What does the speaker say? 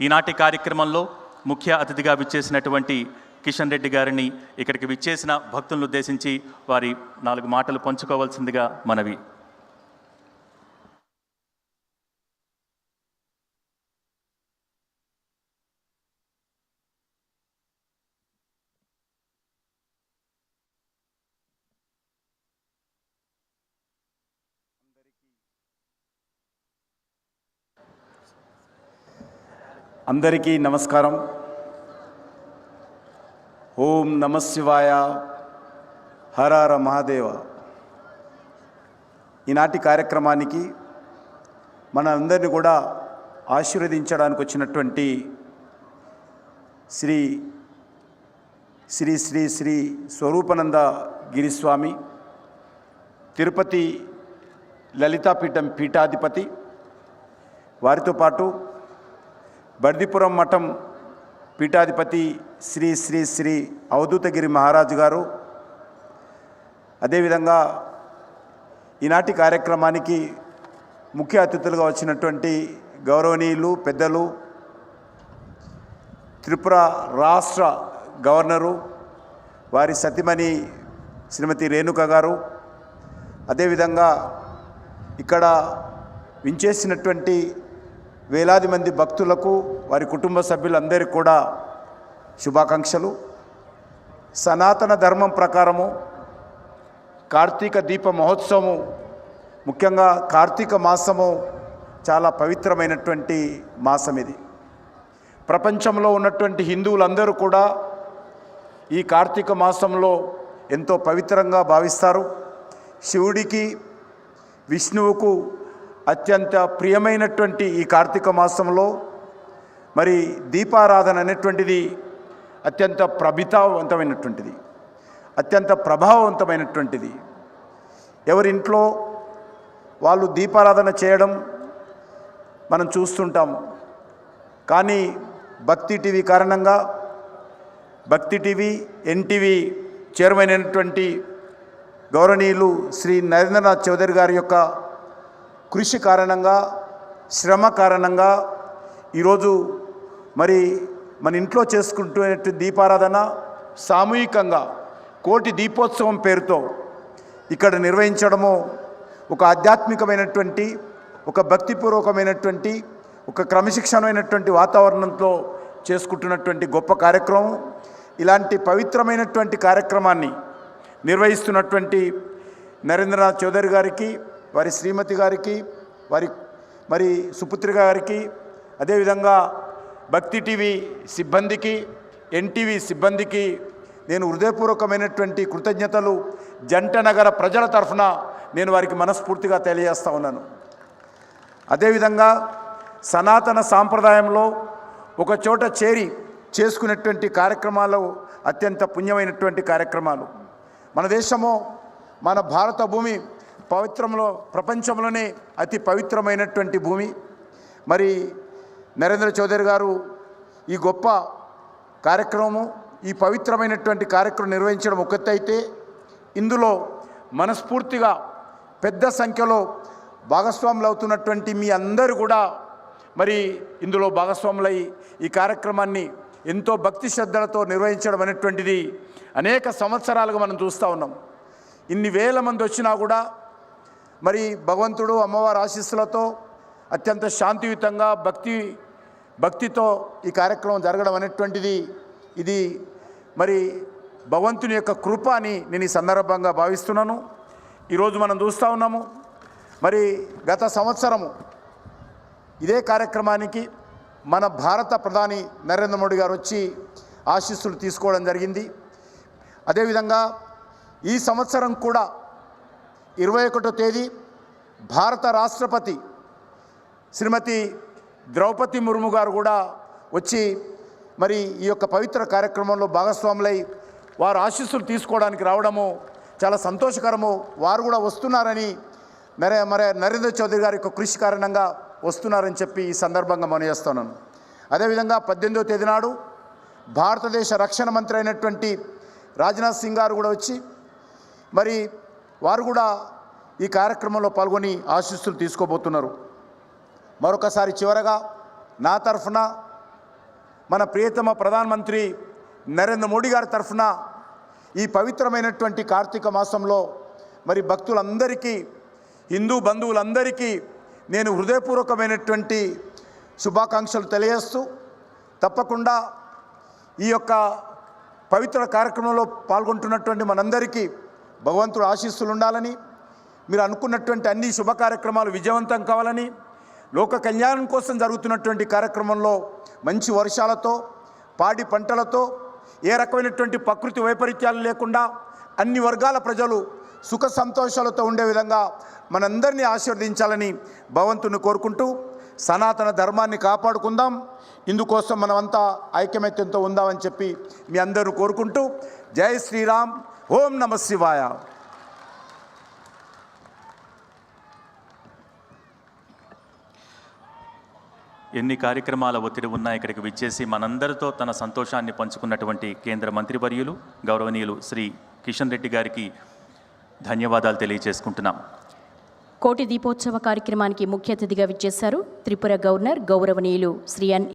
ఈనాటి కార్యక్రమంలో ముఖ్య అతిథిగా విచ్చేసినటువంటి కిషన్ రెడ్డి గారిని ఇక్కడికి విచ్చేసిన భక్తులను ఉద్దేశించి వారి నాలుగు మాటలు పంచుకోవాల్సిందిగా మనవి. అందరికీ నమస్కారం. ఓం నమశివాయ హరార మహాదేవ. ఈనాటి కార్యక్రమానికి మన అందరిని కూడా ఆశీర్వదించడానికి వచ్చినటువంటి శ్రీ శ్రీ శ్రీ శ్రీ స్వరూపానంద గిరిస్వామి తిరుపతి లలితాపీఠం పీఠాధిపతి వారితో పాటు బర్దిపురం మఠం పీఠాధిపతి శ్రీ శ్రీ శ్రీ అవధూతగిరి మహారాజు గారు. అదేవిధంగా ఈనాటి కార్యక్రమానికి ముఖ్య అతిథులుగా వచ్చినటువంటి గౌరవనీయులు పెద్దలు త్రిపుర రాష్ట్ర గవర్నరు వారి సతిమణి శ్రీమతి రేణుక గారు. అదేవిధంగా ఇక్కడ వించేసినటువంటి వేలాది మంది భక్తులకు వారి కుటుంబ సభ్యులందరికీ కూడా శుభాకాంక్షలు. సనాతన ధర్మం ప్రకారము కార్తీక దీప మహోత్సవము ముఖ్యంగా కార్తీక మాసము చాలా పవిత్రమైనటువంటి మాసం ఇది. ప్రపంచంలో ఉన్నటువంటి హిందువులందరూ కూడా ఈ కార్తీక మాసంలో ఎంతో పవిత్రంగా భావిస్తారు. శివుడికి విష్ణువుకు అత్యంత ప్రియమైనటువంటి ఈ కార్తీక మాసంలో మరి దీపారాధన అనేటువంటిది అత్యంత ప్రభితావంతమైనటువంటిది అత్యంత ప్రభావవంతమైనటువంటిది. ఎవరింట్లో వాళ్ళు దీపారాధన చేయడం మనం చూస్తుంటాం. కానీ భక్తి టీవీ కారణంగా భక్తి టీవీ ఎన్టీవీ చైర్మన్ అయినటువంటి గౌరవనీయులు శ్రీ నరేంద్రనాథ్ చౌదరి గారి యొక్క కృషి కారణంగా శ్రమ కారణంగా ఈరోజు మరి మన ఇంట్లో చేసుకుంటున్న దీపారాధన సామూహికంగా కోటి దీపోత్సవం పేరుతో ఇక్కడ నిర్వహించడము ఒక ఆధ్యాత్మికమైనటువంటి ఒక భక్తిపూర్వకమైనటువంటి ఒక క్రమశిక్షణమైనటువంటి వాతావరణంతో చేసుకుంటున్నటువంటి గొప్ప కార్యక్రమం. ఇలాంటి పవిత్రమైనటువంటి కార్యక్రమాన్ని నిర్వహిస్తున్నటువంటి నరేంద్రనాథ్ చౌదరి గారికి వారి శ్రీమతి గారికి వారి మరి సుపుత్రి గారికి అదేవిధంగా భక్తి టీవీ సిబ్బందికి ఎన్టీవీ సిబ్బందికి నేను హృదయపూర్వకమైనటువంటి కృతజ్ఞతలు. జంట నగర ప్రజల తరఫున నేను వారికి మనస్ఫూర్తిగా తెలియజేస్తా ఉన్నాను. అదేవిధంగా సనాతన సాంప్రదాయంలో ఒక చోట చేరి చేసుకునేటువంటి కార్యక్రమాలు అత్యంత పుణ్యమైనటువంటి కార్యక్రమాలు. మన దేశము మన భారత భూమి పవిత్రంలో ప్రపంచంలోనే అతి పవిత్రమైనటువంటి భూమి. మరి నరేంద్ర చౌదరి గారు ఈ గొప్ప కార్యక్రమము ఈ పవిత్రమైనటువంటి కార్యక్రమం నిర్వహించడం ఒక్కతైతే ఇందులో మనస్ఫూర్తిగా పెద్ద సంఖ్యలో భాగస్వాములు అవుతున్నటువంటి మీ అందరూ కూడా మరి ఇందులో భాగస్వాములై ఈ కార్యక్రమాన్ని ఎంతో భక్తి శ్రద్ధలతో నిర్వహించడం అనేటువంటిది అనేక సంవత్సరాలుగా మనం చూస్తూ ఉన్నాం. ఇన్ని వేల మంది వచ్చినా కూడా మరి భగవంతుడు అమ్మవారి ఆశీస్సులతో అత్యంత శాంతియుతంగా భక్తి భక్తితో ఈ కార్యక్రమం జరగడం అనేటువంటిది ఇది మరి భగవంతుని యొక్క కృప అని నేను ఈ సందర్భంగా భావిస్తున్నాను. ఈరోజు మనం చూస్తూ ఉన్నాము. మరి గత సంవత్సరము ఇదే కార్యక్రమానికి మన భారత ప్రధాని నరేంద్ర మోడీ గారు వచ్చి ఆశీస్సులు తీసుకోవడం జరిగింది. అదేవిధంగా ఈ సంవత్సరం కూడా ఇరవై ఒకటో తేదీ భారత రాష్ట్రపతి శ్రీమతి ద్రౌపది ముర్ము గారు కూడా వచ్చి మరి ఈ యొక్క పవిత్ర కార్యక్రమంలో భాగస్వాములై వారు ఆశీస్సులు తీసుకోవడానికి రావడము చాలా సంతోషకరము. వారు కూడా వస్తున్నారని నరే మరే నరేంద్ర చౌదరి గారి యొక్క కృషి కారణంగా వస్తున్నారని చెప్పి ఈ సందర్భంగా మనం చేస్తున్నాను అదేవిధంగా పద్దెనిమిదో తేదీ నాడు భారతదేశ రక్షణ మంత్రి అయినటువంటి రాజ్నాథ్ సింగ్ గారు కూడా వచ్చి మరి వారు కూడా ఈ కార్యక్రమంలో పాల్గొని ఆశీస్సులు తీసుకోబోతున్నారు. మరొకసారి చివరగా నా తరఫున మన ప్రియతమ ప్రధానమంత్రి నరేంద్ర మోడీ గారి తరఫున ఈ పవిత్రమైనటువంటి కార్తీక మాసంలో మరి భక్తులందరికీ హిందూ బంధువులందరికీ నేను హృదయపూర్వకమైనటువంటి శుభాకాంక్షలు తెలియజేస్తూ తప్పకుండా ఈ యొక్క పవిత్ర కార్యక్రమంలో పాల్గొంటున్నటువంటి మనందరికీ భగవంతుడు ఆశీస్సులు ఉండాలని మీరు అనుకున్నటువంటి అన్ని శుభ కార్యక్రమాలు విజయవంతం కావాలని లోక కళ్యాణం కోసం జరుగుతున్నటువంటి కార్యక్రమంలో మంచి వర్షాలతో పాడి పంటలతో ఏ రకమైనటువంటి ప్రకృతి వైపరీత్యాలు లేకుండా అన్ని వర్గాల ప్రజలు సుఖ సంతోషాలతో ఉండే విధంగా మనందరినీ ఆశీర్వదించాలని భగవంతుని కోరుకుంటూ సనాతన ధర్మాన్ని కాపాడుకుందాం. ఇందుకోసం మనమంతా ఐక్యమత్యంతో ఉందామని చెప్పి మీ అందరూ కోరుకుంటూ జై శ్రీరామ్. ఓం నమ శివాయ. ఎన్ని కార్యక్రమాల ఒత్తిడి ఉన్నా ఇక్కడికి విచ్చేసి మనందరితో తన సంతోషాన్ని పంచుకున్నటువంటి కేంద్ర మంత్రివర్యులు గౌరవనీయులు శ్రీ కిషన్ రెడ్డి గారికి ధన్యవాదాలు తెలియజేసుకుంటున్నాం. కోటి దీపోత్సవ కార్యక్రమానికి ముఖ్య అతిథిగా విచ్చేశారు త్రిపుర గవర్నర్ గౌరవనీయులు శ్రీ ఎన్